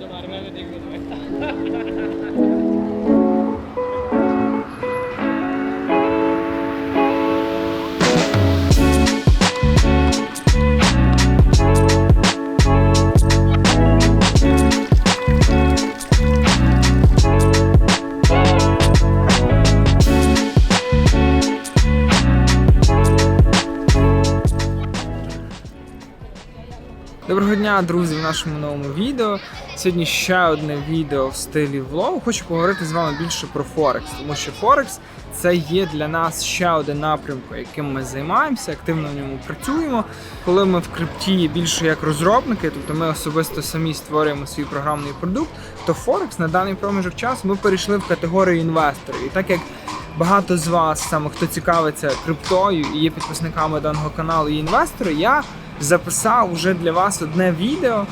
ちょっとあれが出てくるのね。Доброго дня, друзі, в нашому новому відео. Сьогодні ще одне відео в стилі влогу. Хочу поговорити з вами більше про Форекс, тому що Форекс це є для нас ще один напрямок, яким ми займаємося, активно в ньому працюємо. Коли ми в крипті більше як розробники, тобто ми особисто самі створюємо свій програмний продукт, то Форекс на даний проміжок часу ми перейшли в категорію інвесторів. І так як багато з вас, саме хто цікавиться криптою і є підписниками даного каналу і інвестори, я записав уже для вас одне відео,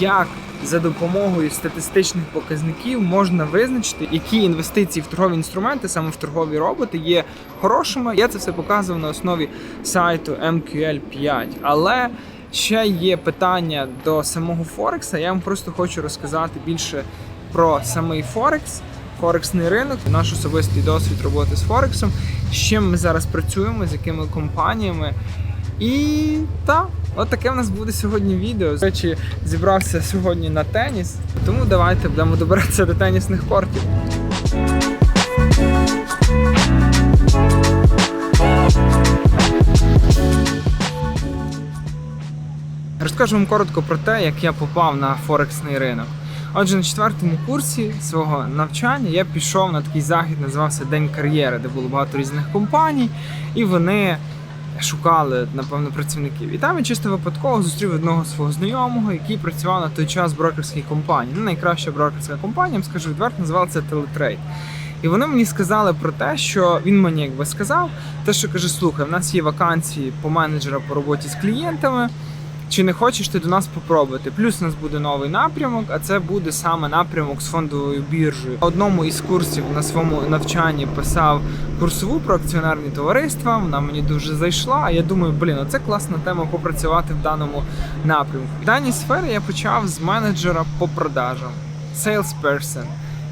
як за допомогою статистичних показників можна визначити, які інвестиції в торгові інструменти, саме в торгові роботи, є хорошими. Я це все показував на основі сайту MQL5. Але ще є питання до самого Форекса. Я вам просто хочу розказати більше про самий Форекс. Форексний ринок, наш особистий досвід роботи з Форексом, з чим ми зараз працюємо, з якими компаніями. І так, от таке в нас буде сьогодні відео. До речі, зібрався сьогодні на теніс, тому давайте будемо добиратися до тенісних кортів. Розкажу вам коротко про те, як я попав на Форексний ринок. Отже, на четвертому курсі свого навчання я пішов на такий захід, називався День кар'єри, де було багато різних компаній, і вони шукали, напевно, працівників. І там я чисто випадково зустрів одного свого знайомого, який працював на той час в брокерській компанії. Ну, найкраща брокерська компанія, вам скажу відверто, називалася Телетрейд. І вони мені сказали про те, що він мені якби сказав, те, що каже: слухай, в нас є вакансії по менеджера по роботі з клієнтами. Чи не хочеш ти до нас попробувати? Плюс у нас буде новий напрямок, а це буде саме напрямок з фондовою біржею. Одному із курсів на своєму навчанні писав курсову про акціонерні товариства. Вона мені дуже зайшла. А я думаю, блін, це класна тема попрацювати в даному напрямку. В даній сфері я почав з менеджера по продажам, salesperson.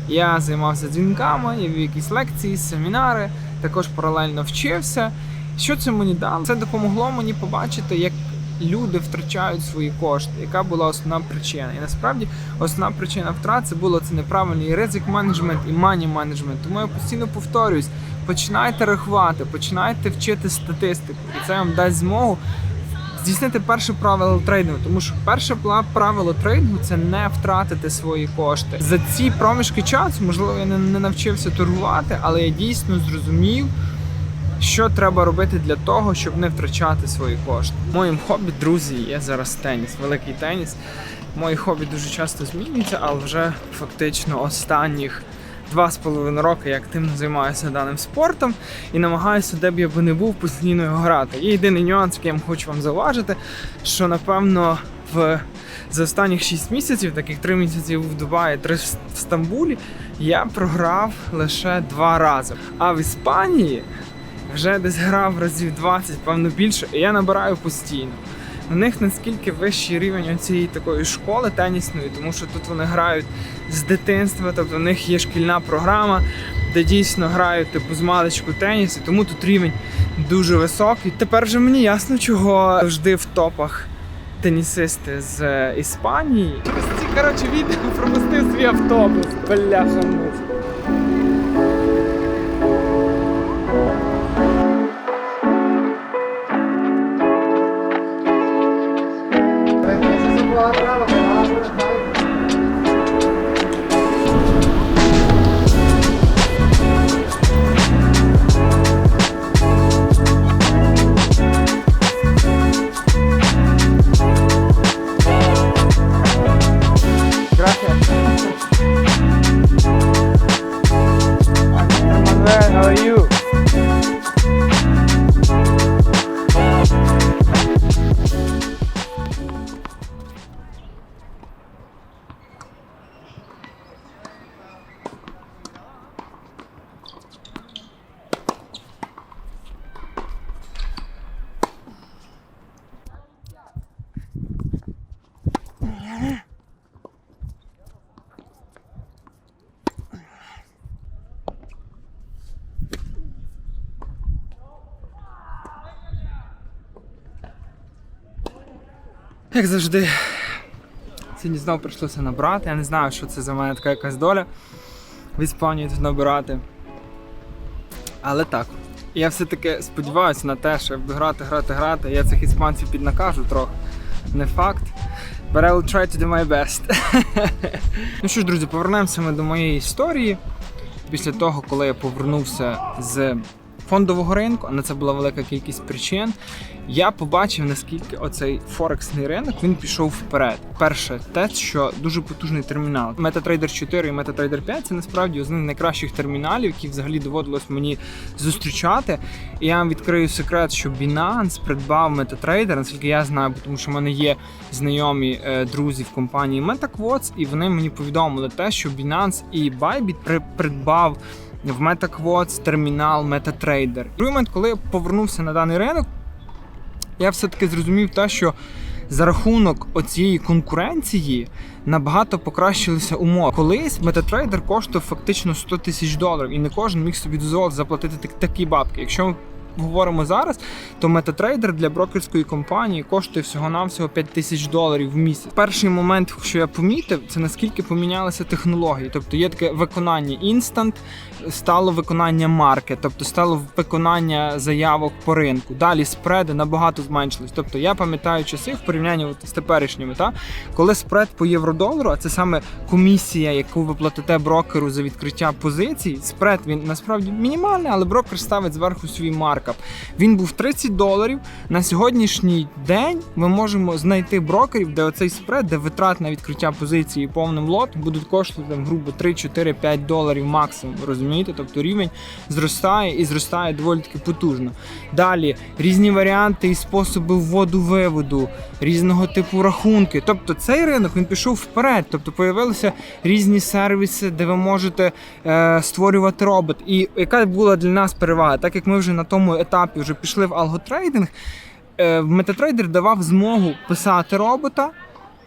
Я займався дзвінками, я вів якісь лекції, семінари, також паралельно вчився. Що це мені дало? Це допомогло мені побачити, як люди втрачають свої кошти, яка була основна причина. І насправді основна причина втрат це було це неправильний ризик менеджмент і мані менеджмент. Тому я постійно повторююсь: починайте рахувати, починайте вчити статистику, і це вам дасть змогу. Здійснити перше правило трейдингу, тому що перше правило трейдингу це не втратити свої кошти. За ці проміжки часу, можливо, я не навчився торгувати, але я дійсно зрозумів, що треба робити для того, щоб не втрачати свої кошти. Моїм хобі, друзі, є зараз теніс, великий теніс. Мої хобі дуже часто змінюються, але вже фактично останніх два з половиною роки я активно займаюся даним спортом і намагаюся, де б я би не був, постійно його грати. Є єдиний нюанс, який я хочу вам зауважити, що напевно в за останніх 6 місяців, таких 3 місяці в Дубаї, 3 в Стамбулі, я програв лише два рази. А в Іспанії вже десь грав разів 20, певно більше, і я набираю постійно. У них наскільки вищий рівень цієї такої школи тенісної, тому що тут вони грають з дитинства, тобто в них є шкільна програма, де дійсно грають типу з маличку теніс, і тому тут рівень дуже високий. Тепер вже мені ясно, чого завжди в топах тенісисти з е, Іспанії. Коротше, відео пропустив свій автобус. Бляха муха. Як завжди, сьогодні знову прийшлося набрати. Я не знаю, що це за мене така якась доля в Іспанії тут набирати. Але так. Я все-таки сподіваюся на те, що я буду грати, грати, грати. Я цих іспанців піднакажу трохи. Не факт. But I will try to do my best. ну що ж, друзі, повернемося ми до моєї історії. Після того, коли я повернувся з фондового ринку, а на це була велика кількість причин. Я побачив, наскільки оцей форексний ринок він пішов вперед. Перше, те, що дуже потужний термінал. MetaTrader 4 і MetaTrader 5 це насправді один з найкращих терміналів, які взагалі доводилось мені зустрічати. І я вам відкрию секрет, що Binance придбав MetaTrader, наскільки я знаю, тому що в мене є знайомі е, друзі в компанії MetaQuotes, і вони мені повідомили те, що Binance і Bybit при- придбав в MetaQuotes термінал MetaTrader. Другий момент, коли я повернувся на даний ринок, я все-таки зрозумів те, що за рахунок оцієї конкуренції набагато покращилися умови. Колись MetaTrader коштував фактично 100 тисяч доларів, і не кожен міг собі дозволити заплатити такі бабки. Якщо говоримо зараз, то MetaTrader для брокерської компанії коштує всього-навсього 5 тисяч доларів в місяць. Перший момент, що я помітив, це наскільки помінялися технології. Тобто є таке виконання інстант, стало виконання маркет, тобто стало виконання заявок по ринку. Далі спреди набагато зменшились. Тобто я пам'ятаю часи в порівнянні з теперішніми, та коли спред по євро-долару, а це саме комісія, яку ви платите брокеру за відкриття позицій. Спред він насправді мінімальний, але брокер ставить зверху свій маркап. Він був 30 доларів. На сьогоднішній день ми можемо знайти брокерів, де оцей спред, де витрат на відкриття позиції повним лотом будуть коштувати там, грубо 3, 4, 5 доларів максимум. Розумієте? Тобто рівень зростає і зростає доволі таки потужно. Далі різні варіанти і способи вводу-виводу, різного типу рахунки. Тобто цей ринок він пішов вперед. Тобто появилися різні сервіси, де ви можете е, створювати робот. І яка була для нас перевага? Так як ми вже на тому етапі вже пішли в алготрейдинг, е, MetaTrader давав змогу писати робота,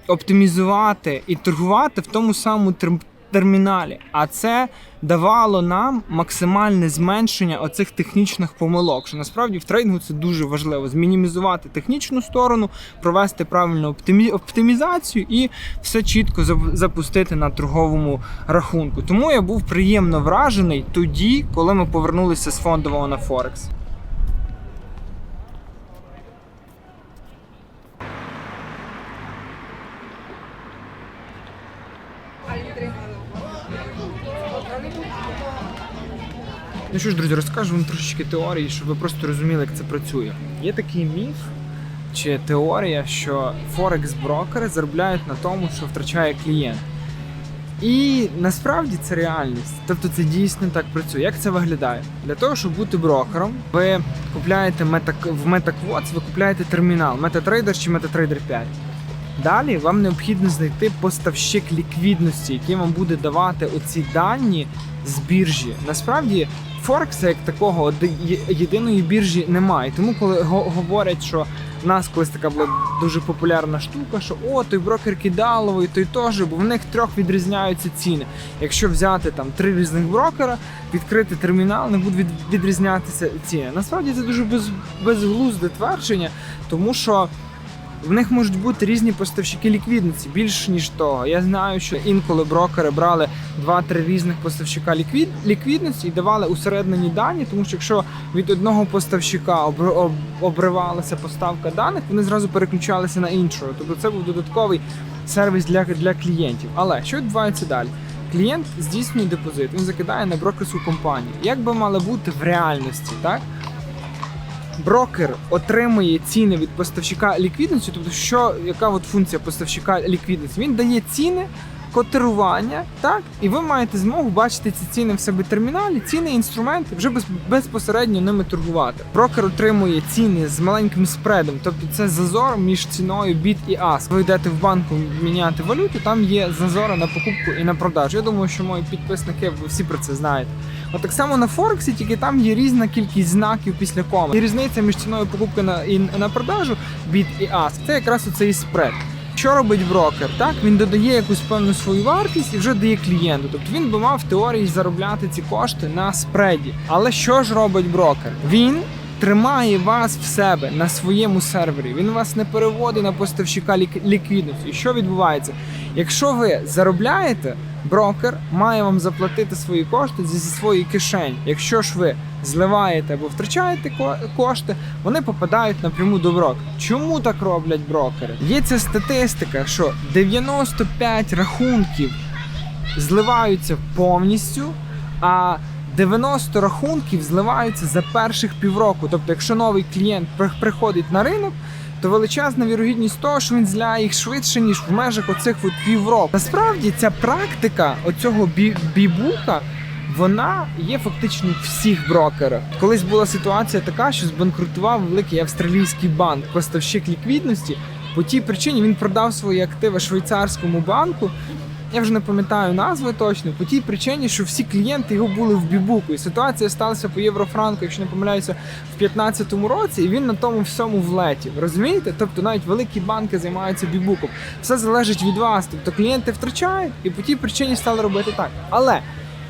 оптимізувати і торгувати в тому самому тер- терміналі. А це давало нам максимальне зменшення оцих технічних помилок. Що насправді в трейдингу це дуже важливо змінімізувати технічну сторону, провести правильну оптимі... оптимізацію і все чітко запустити на торговому рахунку. Тому я був приємно вражений тоді, коли ми повернулися з фондового на Форекс. Ну що ж, друзі, розкажу вам трошечки теорії, щоб ви просто розуміли, як це працює. Є такий міф чи теорія, що Форекс-брокери заробляють на тому, що втрачає клієнт. І насправді це реальність. Тобто це дійсно так працює. Як це виглядає? Для того, щоб бути брокером, ви купляєте мета, в MetaQuotes, ви купляєте термінал MetaTrader чи MetaTrader 5. Далі вам необхідно знайти поставщик ліквідності, який вам буде давати оці дані з біржі. Насправді Форекса як такого єдиної біржі немає. Тому коли го- говорять, що в нас колись така була дуже популярна штука, що о, той брокер кидаловий, той теж, бо в них трьох відрізняються ціни. Якщо взяти там три різних брокера, відкрити термінал, не будуть від- відрізнятися ціни. Насправді це дуже без, безглузде твердження, тому що. В них можуть бути різні поставщики ліквідності. Більш ніж того, я знаю, що інколи брокери брали 2-3 різних поставщика ліквід... ліквідності і давали усереднені дані, тому що якщо від одного поставщика об- обривалася поставка даних, вони зразу переключалися на іншого. Тобто це був додатковий сервіс для, для клієнтів. Але що відбувається далі? Клієнт здійснює депозит, він закидає на брокерську компанію. Як би мало бути в реальності, так? Брокер отримує ціни від поставщика ліквідності, тобто що, яка от функція поставщика ліквідності? Він дає ціни, котирування, так, і ви маєте змогу бачити ці ціни в себе терміналі, ціни, інструменти, вже без, безпосередньо ними торгувати. Брокер отримує ціни з маленьким спредом, тобто це зазор між ціною біт і ас. Ви йдете в банку міняти валюту, там є зазори на покупку і на продажу. Я думаю, що мої підписники ви всі про це знаєте. От так само на Форексі, тільки там є різна кількість знаків після коми. І різниця між ціною покупки на і на продажу біт і ас. Це якраз оцей спред. Що робить брокер? Так він додає якусь певну свою вартість і вже дає клієнту. Тобто він би мав в теорії заробляти ці кошти на спреді. Але що ж робить брокер? Він тримає вас в себе на своєму сервері. Він вас не переводить на поставщика лік- ліквідності. І що відбувається? Якщо ви заробляєте, брокер має вам заплатити свої кошти зі своєї кишені. Якщо ж ви зливаєте або втрачаєте ко- кошти, вони попадають напряму до брокера. Чому так роблять брокери? Є ця статистика, що 95 рахунків зливаються повністю, а 90 рахунків зливаються за перших півроку. Тобто, якщо новий клієнт приходить на ринок, то величезна вірогідність того, що він зляє їх швидше, ніж в межах оцих от півроку. Насправді ця практика оцього бі- бібука. Вона є фактично в всіх брокерах. Колись була ситуація така, що збанкрутував великий австралійський банк, поставщик ліквідності. По тій причині він продав свої активи швейцарському банку. Я вже не пам'ятаю назви точно, по тій причині, що всі клієнти його були в бібуку. І ситуація сталася по єврофранку, якщо не помиляюся, в 2015 році, і він на тому всьому влетів. Розумієте? Тобто навіть великі банки займаються бібуком. Все залежить від вас. Тобто клієнти втрачають і по тій причині стали робити так. Але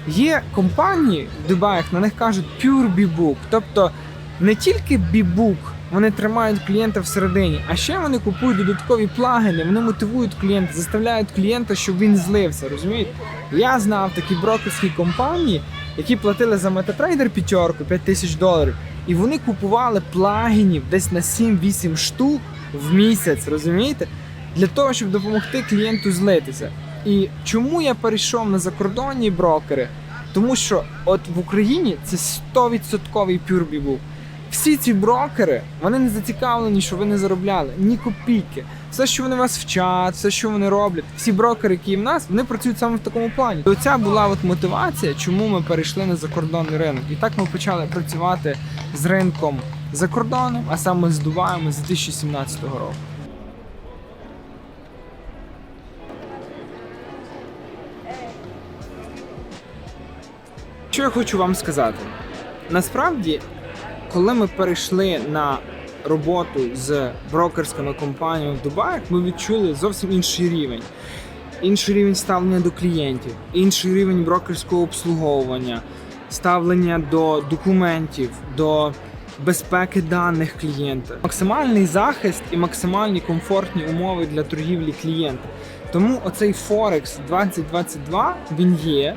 є компанії в Дубаях, на них кажуть pure бібук. Тобто не тільки бібук. Вони тримають клієнта всередині, а ще вони купують додаткові плагини, вони мотивують клієнта, заставляють клієнта, щоб він злився. Розумієте? Я знав такі брокерські компанії, які платили за MetaTrader п'ятерку 5 тисяч доларів, і вони купували плагінів десь на 7-8 штук в місяць, розумієте? Для того, щоб допомогти клієнту злитися. І чому я перейшов на закордонні брокери? Тому що от в Україні це 100% пюрбі був. Всі ці брокери вони не зацікавлені, що ви не заробляли ні копійки. Все, що вони вас вчать, все, що вони роблять, всі брокери, які в нас, вони працюють саме в такому плані. І Оця була от мотивація, чому ми перейшли на закордонний ринок. І так ми почали працювати з ринком за кордоном, а саме з Дубаєм з 2017 року. Що я хочу вам сказати? Насправді, коли ми перейшли на роботу з брокерськими компаніями в Дубаях, ми відчули зовсім інший рівень. Інший рівень ставлення до клієнтів, інший рівень брокерського обслуговування, ставлення до документів, до безпеки даних клієнта, максимальний захист і максимальні комфортні умови для торгівлі клієнта. Тому оцей Forex 2022 він є.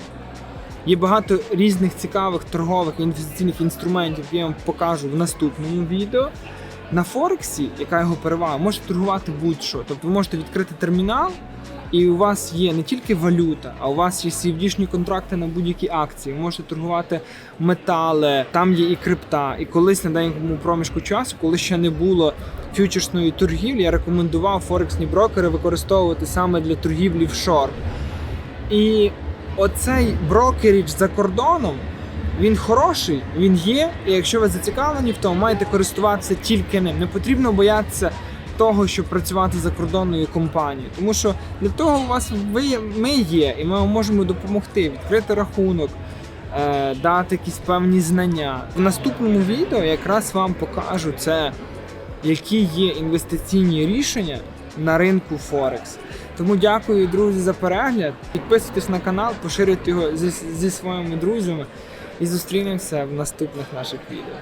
Є багато різних цікавих торгових інвестиційних інструментів, які я вам покажу в наступному відео. На Форексі, яка його перевага, може торгувати будь-що. Тобто ви можете відкрити термінал, і у вас є не тільки валюта, а у вас є CFD-шні контракти на будь-які акції. Ви можете торгувати метали, там є і крипта. І колись на деякому проміжку часу, коли ще не було фьючерсної торгівлі, я рекомендував форексні брокери використовувати саме для торгівлі в шорт. І оцей брокеріч за кордоном. Він хороший, він є, і якщо ви зацікавлені в тому, маєте користуватися тільки ним. Не потрібно боятися того, щоб працювати за кордонною компанією. Тому що для того у вас ви ми є, і ми вам можемо допомогти відкрити рахунок, е, дати якісь певні знання. В наступному відео якраз вам покажу це, які є інвестиційні рішення на ринку Форекс. Тому дякую, друзі, за перегляд. Підписуйтесь на канал, поширюйте його зі, зі своїми друзями і зустрінемося в наступних наших відео.